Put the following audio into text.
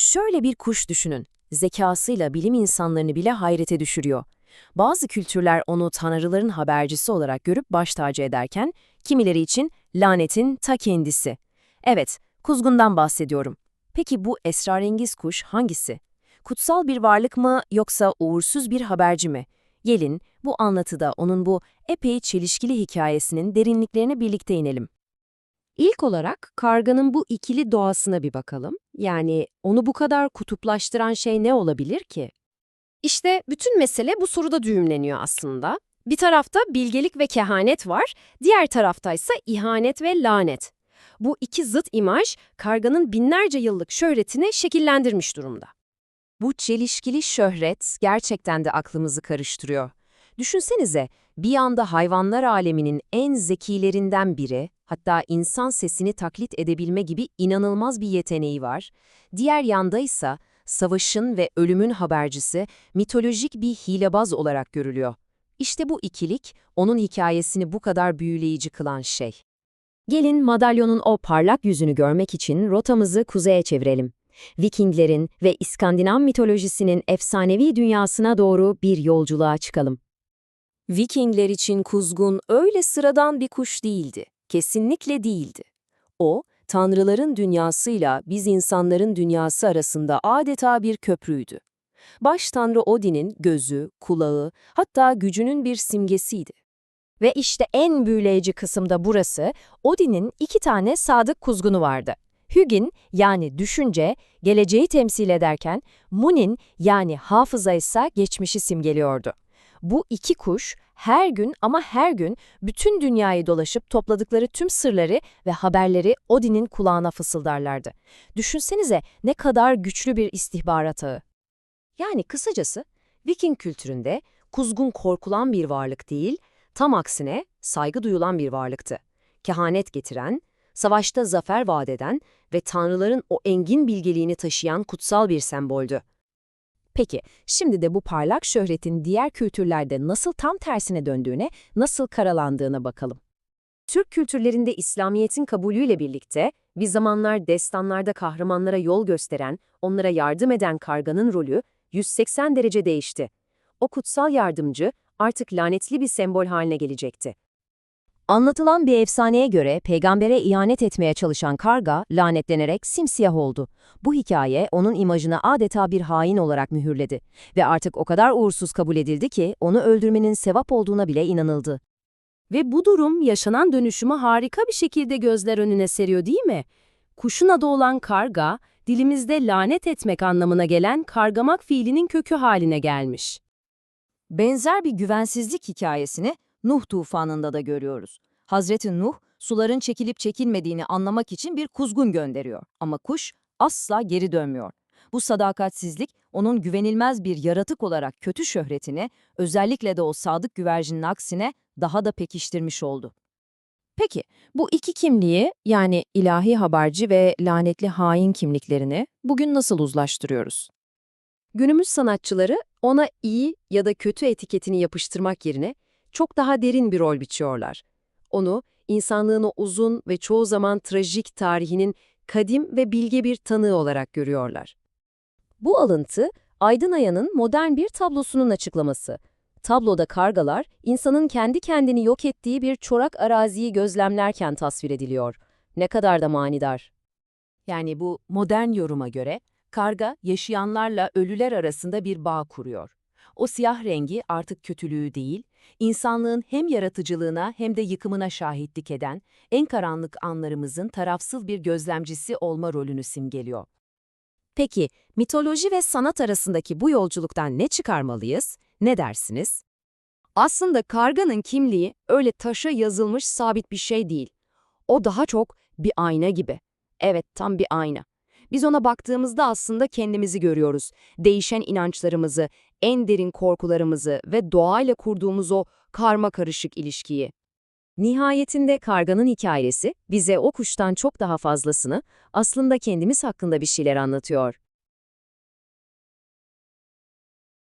Şöyle bir kuş düşünün. Zekasıyla bilim insanlarını bile hayrete düşürüyor. Bazı kültürler onu tanrıların habercisi olarak görüp baş tacı ederken, kimileri için lanetin ta kendisi. Evet, kuzgundan bahsediyorum. Peki bu esrarengiz kuş hangisi? Kutsal bir varlık mı yoksa uğursuz bir haberci mi? Gelin bu anlatıda onun bu epey çelişkili hikayesinin derinliklerine birlikte inelim. İlk olarak karganın bu ikili doğasına bir bakalım. Yani onu bu kadar kutuplaştıran şey ne olabilir ki? İşte bütün mesele bu soruda düğümleniyor aslında. Bir tarafta bilgelik ve kehanet var, diğer taraftaysa ihanet ve lanet. Bu iki zıt imaj karganın binlerce yıllık şöhretini şekillendirmiş durumda. Bu çelişkili şöhret gerçekten de aklımızı karıştırıyor. Düşünsenize, bir anda hayvanlar aleminin en zekilerinden biri, hatta insan sesini taklit edebilme gibi inanılmaz bir yeteneği var. Diğer yanda ise savaşın ve ölümün habercisi mitolojik bir hilebaz olarak görülüyor. İşte bu ikilik, onun hikayesini bu kadar büyüleyici kılan şey. Gelin madalyonun o parlak yüzünü görmek için rotamızı kuzeye çevirelim. Vikinglerin ve İskandinav mitolojisinin efsanevi dünyasına doğru bir yolculuğa çıkalım. Vikingler için kuzgun öyle sıradan bir kuş değildi. Kesinlikle değildi. O, tanrıların dünyasıyla biz insanların dünyası arasında adeta bir köprüydü. Baş tanrı Odin'in gözü, kulağı, hatta gücünün bir simgesiydi. Ve işte en büyüleyici kısım da burası, Odin'in iki tane sadık kuzgunu vardı. Hugin yani düşünce, geleceği temsil ederken, Munin yani hafıza ise geçmişi simgeliyordu. Bu iki kuş her gün ama her gün bütün dünyayı dolaşıp topladıkları tüm sırları ve haberleri Odin'in kulağına fısıldarlardı. Düşünsenize ne kadar güçlü bir istihbarat ağı. Yani kısacası Viking kültüründe kuzgun korkulan bir varlık değil, tam aksine saygı duyulan bir varlıktı. Kehanet getiren, savaşta zafer vaat eden ve tanrıların o engin bilgeliğini taşıyan kutsal bir semboldü. Peki, şimdi de bu parlak şöhretin diğer kültürlerde nasıl tam tersine döndüğüne, nasıl karalandığına bakalım. Türk kültürlerinde İslamiyet'in kabulüyle birlikte bir zamanlar destanlarda kahramanlara yol gösteren, onlara yardım eden karganın rolü 180 derece değişti. O kutsal yardımcı artık lanetli bir sembol haline gelecekti. Anlatılan bir efsaneye göre peygambere ihanet etmeye çalışan karga lanetlenerek simsiyah oldu. Bu hikaye onun imajını adeta bir hain olarak mühürledi ve artık o kadar uğursuz kabul edildi ki onu öldürmenin sevap olduğuna bile inanıldı. Ve bu durum yaşanan dönüşümü harika bir şekilde gözler önüne seriyor değil mi? Kuşun adı olan karga, dilimizde lanet etmek anlamına gelen kargamak fiilinin kökü haline gelmiş. Benzer bir güvensizlik hikayesini Nuh tufanında da görüyoruz. Hazreti Nuh, suların çekilip çekilmediğini anlamak için bir kuzgun gönderiyor. Ama kuş asla geri dönmüyor. Bu sadakatsizlik, onun güvenilmez bir yaratık olarak kötü şöhretini, özellikle de o sadık güvercinin aksine daha da pekiştirmiş oldu. Peki, bu iki kimliği, yani ilahi haberci ve lanetli hain kimliklerini bugün nasıl uzlaştırıyoruz? Günümüz sanatçıları ona iyi ya da kötü etiketini yapıştırmak yerine çok daha derin bir rol biçiyorlar. Onu, insanlığın o uzun ve çoğu zaman trajik tarihinin kadim ve bilge bir tanığı olarak görüyorlar. Bu alıntı, Aydın Aya'nın modern bir tablosunun açıklaması. Tabloda kargalar, insanın kendi kendini yok ettiği bir çorak araziyi gözlemlerken tasvir ediliyor. Ne kadar da manidar. Yani bu modern yoruma göre karga yaşayanlarla ölüler arasında bir bağ kuruyor. O siyah rengi artık kötülüğü değil, insanlığın hem yaratıcılığına hem de yıkımına şahitlik eden, en karanlık anlarımızın tarafsız bir gözlemcisi olma rolünü simgeliyor. Peki, mitoloji ve sanat arasındaki bu yolculuktan ne çıkarmalıyız? Ne dersiniz? Aslında karganın kimliği öyle taşa yazılmış sabit bir şey değil. O daha çok bir ayna gibi. Evet, tam bir ayna. Biz ona baktığımızda aslında kendimizi görüyoruz. Değişen inançlarımızı, en derin korkularımızı ve doğayla kurduğumuz o karma karışık ilişkiyi. Nihayetinde karganın hikayesi bize o kuştan çok daha fazlasını, aslında kendimiz hakkında bir şeyler anlatıyor.